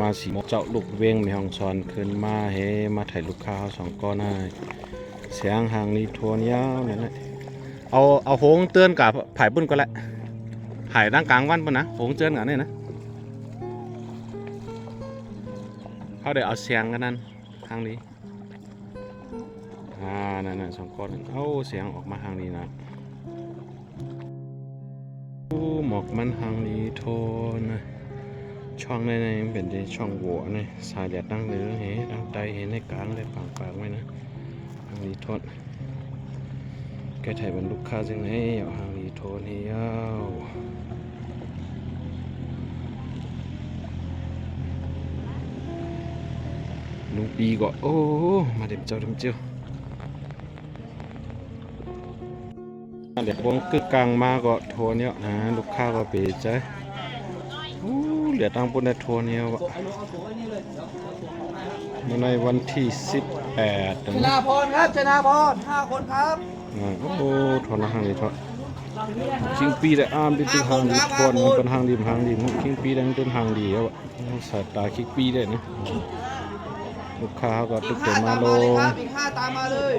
มาสีเจ้าลูกเวงมีห้องซอนขึ้นมาเฮมาถ่ายลูกค้าสองก้อนหน้าเสียงหางนี้ทวนยาวเนี่ยนะเอาเอาโหงเตือนกับผายปุ้นก็แล้วผายด้านกลางวันปุ่นนะโหงเตือนกันนี่นะเขาเดี๋ยวเอาเสียงกันนั่นทางนี้อ่านั่นน่ะสองก้อนเอาเสียงออกมาทางนี้นะหมอกมันทางนี้โทนนะ ช่องในในมันเป็นที่ช่องโหว่นี่สายแดดดังเนื้อเฮดังไตเห็นในกลางเลยปางปากไว้นะทางนี้โทษแกถ่ายเป็นลูกค้าจึงให้เอาทางนี้โทษนี่ยาวลุงปีก็โอ้มาเด็บเจ้าเด็บเจ้าเดี๋ยวงกึกกลางมาก็โทนเนี่ยนะลูกค้าก็เปใจ เหลือตังค์บนในทัวร์เนี่ยวะมาในวันที่ 18ชนะพรครับชนะพรห้าคนครับอ่าโอ้โหทอนหางดีทอนคิงปีได้อามเป็นตัวหางดีทอนมันเป็นหางดีหางดีคิงปีได้มันเป็นหางดีแล้วอะสายตาคิงปีได้นะลูกค้าก็อีตึกกห้าเกิดมาตามลมาเลยงครับอีกห้าตามมาเลย